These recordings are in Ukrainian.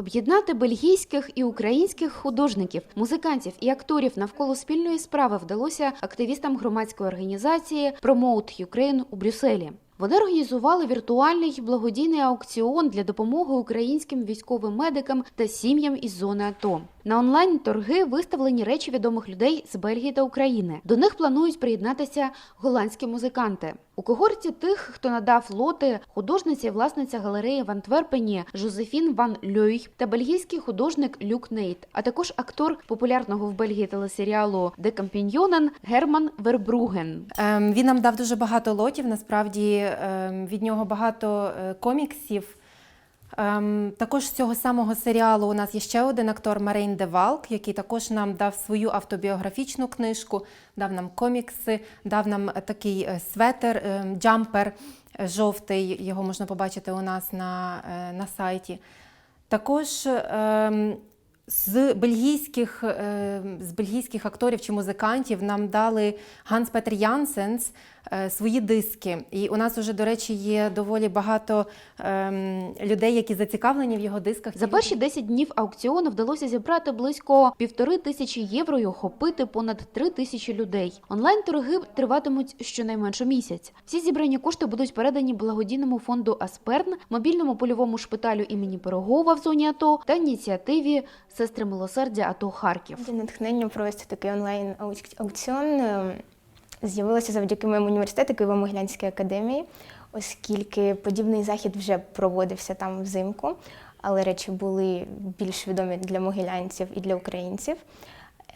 Об'єднати бельгійських і українських художників, музикантів і акторів навколо спільної справи вдалося активістам громадської організації Promote Ukraine у Брюсселі. Вони організували віртуальний благодійний аукціон для допомоги українським військовим медикам та сім'ям із зони АТО. На онлайн торги виставлені речі відомих людей з Бельгії та України. До них планують приєднатися голландські музиканти. У когорті тих, хто надав лоти, художниця і власниця галереї в Антверпені Жозефін Ван Льой та бельгійський художник Люк Нейт, а також актор популярного в Бельгії телесеріалу Де Кампіньйонен Герман Вербруген. Ем, Він нам дав дуже багато лотів. Насправді ем, від нього багато е, коміксів. Ем, Також з цього самого серіалу у нас є ще один актор Марейн Девалк, який також нам дав свою автобіографічну книжку, дав нам комікси, дав нам е, такий е, светер, ем, джампер е, жовтий. Його можна побачити у нас на, е, на сайті. Також ем, з бельгійських, е, з бельгійських акторів чи музикантів нам дали Ганс Петер Янсенс е, свої диски. І у нас вже, до речі, є доволі багато ем, людей, які зацікавлені в його дисках. За перші 10 днів аукціону вдалося зібрати близько півтори тисячі євро і охопити понад три тисячі людей. Онлайн торги триватимуть щонайменше місяць. Всі зібрані кошти будуть передані благодійному фонду Асперн, мобільному польовому шпиталю імені Пирогова в зоні АТО та ініціативі Сестри милосердя АТО Харків. Для натхнення провести такий онлайн аук- аукціон е, з'явилося завдяки моєму університету Києво-Могилянській академії, оскільки подібний захід вже проводився там взимку, але речі були більш відомі для могилянців і для українців.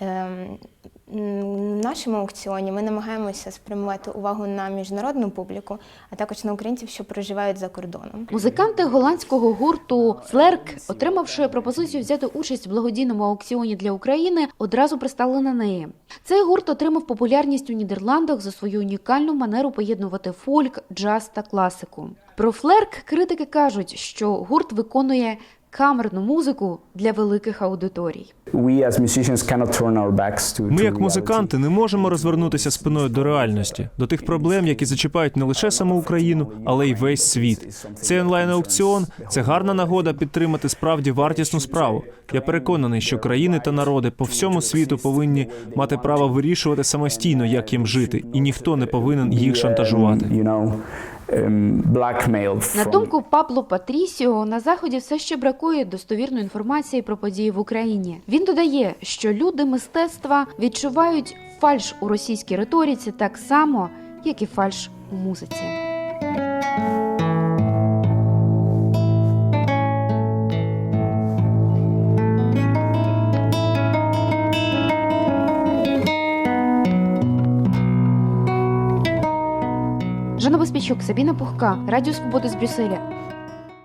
Ем, В нашому аукціоні ми намагаємося спрямувати увагу на міжнародну публіку, а також на українців, що проживають за кордоном. Музиканти голландського гурту Флерк, отримавши пропозицію взяти участь в благодійному аукціоні для України, одразу пристали на неї. Цей гурт отримав популярність у Нідерландах за свою унікальну манеру поєднувати фольк, джаз та класику. Про Флерк критики кажуть, що гурт виконує камерну музику для великих аудиторій. Ми, як музиканти, не можемо розвернутися спиною до реальності, до тих проблем, які зачіпають не лише саму Україну, але й весь світ. Цей онлайн аукціон це гарна нагода підтримати справді вартісну справу. Я переконаний, що країни та народи по всьому світу повинні мати право вирішувати самостійно, як їм жити, і ніхто не повинен їх шантажувати. Blackmail На думку Пабло Патрісіо, на заході все ще бракує достовірної інформації про події в Україні. Він додає, що люди мистецтва відчувають фальш у російській риториці так само, як і фальш у музиці. Жанна Воспічук, Сабіна Пухка, Радіо Свободи з Брюсселя.